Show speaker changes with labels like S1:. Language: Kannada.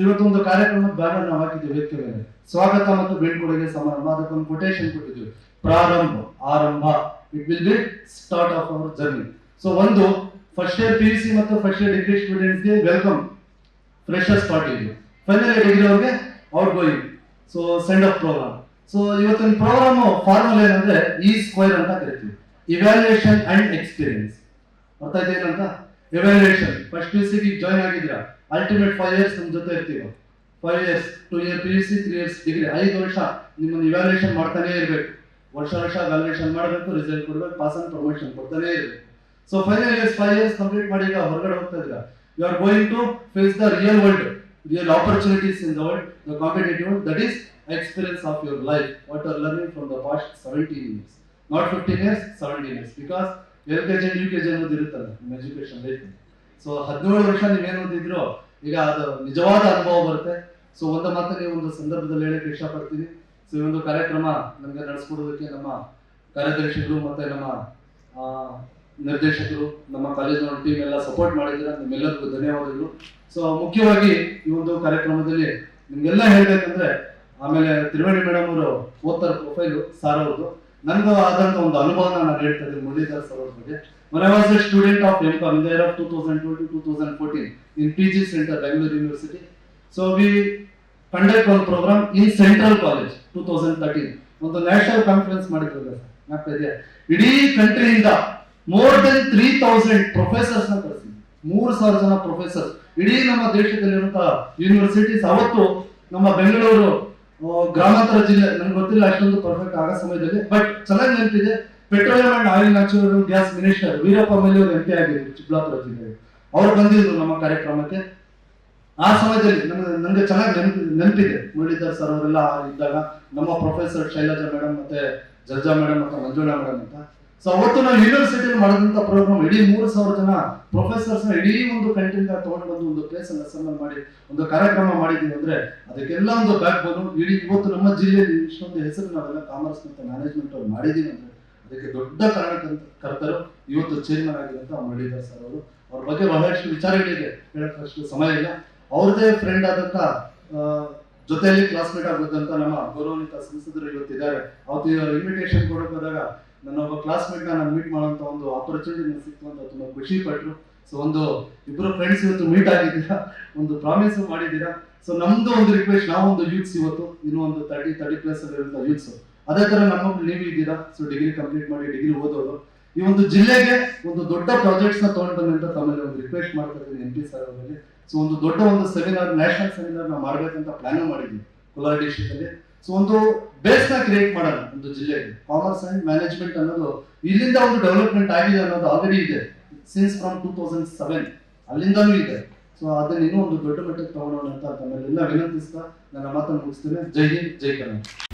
S1: ಇವತ್ತೊಂದು ಕಾರ್ಯಕ್ರಮದ ಬ್ಯಾನರ್ ನಾವು ಹಾಕಿದ್ದೇವೆ ವ್ಯಕ್ತಿಗಳಿಗೆ ಸ್ವಾಗತ ಮತ್ತು ಬೀಳ್ಕೊಡುಗೆ ಸಮಾರಂಭ, ಅದಕ್ಕೊಂದು ಕೊಟೇಶನ್ ಕೊಟ್ಟಿದ್ದೀವಿ ಪ್ರಾರಂಭ, ಆರಂಭ. It will be start of our journey so ಒಂದು first year P U C ಮತ್ತು ಫಸ್ಟ್ ಇಯರ್ ಡಿಗ್ರಿ ಸ್ಟೂಡೆಂಟ್ಸ್ಗೆ ವೆಲ್ಕಮ್ ಫ್ರೆಶರ್ಸ್ ಪಾರ್ಟಿ ಇದು ಫೈನಲ್ ಇಯರ್ ಡಿಗ್ರಿ ಅವ್ರಿಗೆ outgoing so send off programme so ಇವತ್ತಿನ ಪ್ರೋಗ್ರಾಮ್ ಫಾರ್ಮಲ್ ಏನಂದ್ರೆ ಈ ಸ್ಕ್ವೇರ್ ಅಂತ ಕರಿತೀವಿ. ಇವ್ಯಾಲ್ಯೂಯೇಷನ್ ಅಂಡ್ ಎಕ್ಸ್ಪೀರಿಯನ್ಸ್ ಅರ್ಥ ಏನಂತ? Evaluation first P U C join ಆಗಿದ್ದೀರಾ? ಅಲ್ಟಿಮೇಟ್ ಫೈವ್ ಇಯರ್ಸ್ ನಮ್ಮ ಜೊತೆ ಇರ್ತೀವಿ. Five years two year P U C three years degree ಐದು ವರ್ಷ ನಿಮ್ಮನ್ನು ಇವ್ಯಾಲ್ಯೂಯೇಷನ್ ಮಾಡ್ತಾನೆ ಇರಬೇಕು. ವರ್ಷ ವರ್ಷ ವ್ಯಾಲ್ಯೂಯೇಷನ್ ಮಾಡಬೇಕು ರಿಸಲ್ಟ್ ಕೊಡ್ಬೇಕು ಪಾಸ್ ಆನ್ ಪ್ರಮೋಷನ್ ಕೊಡ್ತಾನೆ ಇರಬೇಕು. So final years five years complete ಮಾಡಿ ಈಗ ಹೊರಗಡೆ ಹೋಗ್ತಾ ಇದ್ದೀರಾ? You are going to face the real world real opportunities in the world the competitive that is experience of your life what are learning from the past seventeen years not fifteen years seventeen years because L K G U K G ಅನ್ನೋದು ಇರುತ್ತಲ್ಲ, ನಿಮ್ಮ ಎಜುಕೇಶನ್ ಲೈಫ್ ಸೊ ಹದಿನೇಳು ವರ್ಷ ನೀವೇನು ಓದಿದ್ರೋ, ಈಗ ಅದು ನಿಜವಾದ ಅನುಭವ ಬರುತ್ತೆ. ಸೊ ಒಂದು ಈ ಒಂದು ಸಂದರ್ಭದಲ್ಲಿ ಹೇಳಕ್ಕೆ ಇಷ್ಟಪಡ್ತೀನಿ. ಸೊ ಈ ಒಂದು ಕಾರ್ಯಕ್ರಮ ನಮಗೆ ನಡೆಸ್ಕೊಡೋದಕ್ಕೆ ನಮ್ಮ ಕಾರ್ಯದರ್ಶಿಗಳು ಮತ್ತೆ ನಮ್ಮ ನಿರ್ದೇಶಕರು, ನಮ್ಮ ಕಾಲೇಜಿನ ಟೀಮ್ ಎಲ್ಲ ಸಪೋರ್ಟ್ ಮಾಡಿದ್ರೆ ನಿಮ್ಮೆಲ್ಲರಿಗೂ ಧನ್ಯವಾದಗಳು. ಸೊ ಮುಖ್ಯವಾಗಿ ಈ ಒಂದು ಕಾರ್ಯಕ್ರಮದಲ್ಲಿ ನಿಮ್ಗೆಲ್ಲ ಹೇಳ್ಬೇಕಂದ್ರೆ, ಆಮೇಲೆ ತ್ರಿವೇಣಿ ಮೇಡಮ್ ಅವರು ಓದ್ತಾರೆ ಪ್ರೊಫೈಲು ಸಾರ್ ಅವ್ರದ್ದು. ನನಗೂ ಆದಂತ ಒಂದು ಅನುಭವ ನಾನು ಹೇಳ್ತಾ ಇದ್ದೀನಿ ಮುರಳೀಧರ್ ಸರ್ ಅವ್ರ ಬಗ್ಗೆ when I was a student of MCOM in the year of 2012 to 2014 in PG Center, Bangalore University. So we conduct one program in Central College 2013. ಒಂದು ನ್ಯಾಷನಲ್ ಕಾನ್ಫರೆನ್ಸ್ ಮಾಡಿದ್ರು ಇದೆಯಾ ಇಡೀ ಕಂಟ್ರಿಯಿಂದ ಮೋರ್ ದೆನ್ ತ್ರೀ ತೌಸಂಡ್ ಪ್ರೊಫೆಸರ್ಸ್ನ ಕರೆಸಿ ಮೂರು ಜನ ಪ್ರೊಫೆಸರ್ಸ್ ಇಡೀ ನಮ್ಮ ದೇಶದಲ್ಲಿರುವಂತಹ ಯೂನಿವರ್ಸಿಟೀಸ್ ಅವತ್ತು ನಮ್ಮ ಬೆಂಗಳೂರು ಗ್ರಾಮಾಂತರ ಜಿಲ್ಲೆ, ನನ್ಗೆ ಗೊತ್ತಿಲ್ಲ, ಅಷ್ಟೊಂದು ಪರ್ಫೆಕ್ಟ್ ಆಗೋ ಸಮಯದಲ್ಲಿ. ಬಟ್ ಚೆನ್ನಾಗಿ ನೆನಪಿದೆ. Petroleum and oil natural gas minister Veerappa Moily ಅವರು ಎಂ ಪಿ ಆಗಿದ್ರು ಚಿಕ್ಕಬಳ್ಳಾಪುರ ಜಿಲ್ಲೆಗೆ ಅವ್ರು ಬಂದಿದ್ರು ನಮ್ಮ ಕಾರ್ಯಕ್ರಮಕ್ಕೆ. ಆ ಸಮಯದಲ್ಲಿ ನನಗೆ ನನಗೆ ಚೆನ್ನಾಗಿ ನೆನಪಿ, ನೆನಪಿದೆ. ಮುರಳೀಧರ್ ಸರ್ ಅವರೆಲ್ಲ ಇದ್ದಾಗ ನಮ್ಮ ಪ್ರೊಫೆಸರ್ ಶೈಲಜಾ ಮೇಡಮ್ ಮತ್ತೆ ಜರ್ಜಾ ಮೇಡಮ್ ಮತ್ತೆ ಮಂಜುಳಾ ಮೇಡಮ್ ಅಂತ. ಸೊ ಅವತ್ತು ನಾವು ಯೂನಿವರ್ಸಿಟಿಯಲ್ಲಿ ಮಾಡಿದಂತ ಪ್ರೋಗ್ರಾಮ್ ಇಡೀ ಮೂರು ಸಾವಿರ ಜನ ಪ್ರೊಫೆಸರ್ಸ್ನ ಇಡೀ ಒಂದು ಕಂಟ್ರಿಂದ ತಗೊಂಡು ಬಂದು ಒಂದು ಪ್ಲೇಸ್ ಅನ್ನು ಅಸೆಂಬಲ್ ಮಾಡಿ, ಒಂದು ಕಾರ್ಯಕ್ರಮ ಮಾಡಿದ್ದೀವಿ ಅಂದ್ರೆ ಅದಕ್ಕೆಲ್ಲ ಒಂದು ಬ್ಯಾಕ್ ಬೋನು ಇಡೀ ಇವತ್ತು ನಮ್ಮ ಜಿಲ್ಲೆಯಲ್ಲಿ ಇಷ್ಟೊಂದು ಹೆಸರು ನಾವೆಲ್ಲ ಕಾಮರ್ಸ್ ಮತ್ತೆ ಮ್ಯಾನೇಜ್ಮೆಂಟ್ ಅವ್ರು ಮಾಡಿದೀವಿ ಅಂದ್ರೆ ಅದಕ್ಕೆ ದೊಡ್ಡ ಕಾರಣಕ್ಕಂತ ಕರ್ತರು ಇವತ್ತು ಚೇರ್ಮನ್ ಆಗಿರುವಂತ ಮುರಳೀಧರ್ ಸರ್ ಅವರು. ಅವ್ರ ಬಗ್ಗೆ ಬಹಳಷ್ಟು ವಿಚಾರಗಳಿದೆ ಹೇಳಕ್ಕಷ್ಟು ಸಮಯ ಇಲ್ಲ. ಅವ್ರದೇ ಫ್ರೆಂಡ್ ಆದಂತ ಜೊತೆಯಲ್ಲಿ ಕ್ಲಾಸ್ಮೇಟ್ ಆಗೋದಂತ ನಮ್ಮ ಗೌರವಾನ್ವಿತ ಸಂಸದರು ಇವತ್ತಿದ್ದಾರೆ. ಅವತ್ತು ಇನ್ವಿಟೇಷನ್ ಕೊಡೋಕೆ ಹೋದಾಗ ನನ್ನ ಒಬ್ಬ ಕ್ಲಾಸ್ಮೇಟ್ನ ನಾನು ಮೀಟ್ ಮಾಡುವಂತ ಒಂದು ಆಪರ್ಚುನಿಟಿ ನನಗೆ ಸಿಕ್ತು ಅಂತ ತುಂಬಾ ಖುಷಿ ಪಟ್ಟರು ಸೊ ಒಂದು ಇಬ್ಬರು ಫ್ರೆಂಡ್ಸ್ ಇವತ್ತು ಮೀಟ್ ಆಗಿದ್ದೀರಾ? ಒಂದು ಪ್ರಾಮಿಸ್ ಮಾಡಿದ್ದೀರಾ? ಸೊ ನಮ್ದು ಒಂದು ರಿಕ್ವೆಸ್ಟ್ ನಾವು ಒಂದು ಯೂತ್ಸ್ ಇವತ್ತು, ಇನ್ನೂ ಒಂದು ತರ್ಟಿ ತರ್ಟಿ ಪ್ಲಸ್ ಇರುವಂತ ಯೂತ್ಸ್ ಅದೇ ತರ ನಮ್ಮ ನೀವು ಇದ್ದೀರಾ? ಸೊ ಡಿಗ್ರಿ ಕಂಪ್ಲೀಟ್ ಮಾಡಿ ಡಿಗ್ರಿ ಓದೋರು. ಈ ಒಂದು ಜಿಲ್ಲೆಗೆ ಒಂದು ದೊಡ್ಡ ಪ್ರಾಜೆಕ್ಟ್ಸ್ನ ತಗೊಂಡು ಅಂತ ತಮ್ಮಲ್ಲಿ ಒಂದು ರಿಕ್ವೆಸ್ಟ್ ಮಾಡ್ತಾ ಇದ್ದೀನಿ ಎಂ ಪಿ ಸರ್ ಅವರಲ್ಲಿ. ಸೊ ಒಂದು ದೊಡ್ಡ ಒಂದು ಸೆಮಿನಾರ್ ನ್ಯಾಷನಲ್ ಸೆಮಿನಾರ್ ನಾವು ಮಾಡ್ಬೇಕಂತ ಪ್ಲಾನ್ ಮಾಡಿದ್ವಿ ಕೋಲಾರ ಡಿಸ್ಟ್ರಿಕ್ಟ್ ಅಲ್ಲಿ. ಸೊ ಒಂದು ಬೇಸ್ ಕ್ರಿಯೇಟ್ ಮಾಡೋಣ, ಒಂದು ಜಿಲ್ಲೆಗೆ. ಕಾಮರ್ಸ್ ಅಂಡ್ ಮ್ಯಾನೇಜ್ಮೆಂಟ್ ಅನ್ನೋದು ಇಲ್ಲಿಂದ ಒಂದು ಡೆವಲಪ್ಮೆಂಟ್ ಆಗಿದೆ ಅನ್ನೋದು ಆಲ್ರೆಡಿ ಇದೆ. Since from two thousand seven ಅಲ್ಲಿಂದನೂ ಇದೆ. ಸೊ ಅದನ್ನ ಇನ್ನೂ ಒಂದು ದೊಡ್ಡ ಮಟ್ಟಕ್ಕೆ ತಗೊಳ್ಳೋಣ ಅಂತ ತಮ್ಮೆಲ್ಲ ವಿನಂತಿಸ್ತಾ ನನ್ನ ಮಾತನ್ನು ಮುಗಿಸ್ತೇನೆ. ಜೈ ಹಿಂದ್, ಜೈ ಕರ್ನಾಟಕ.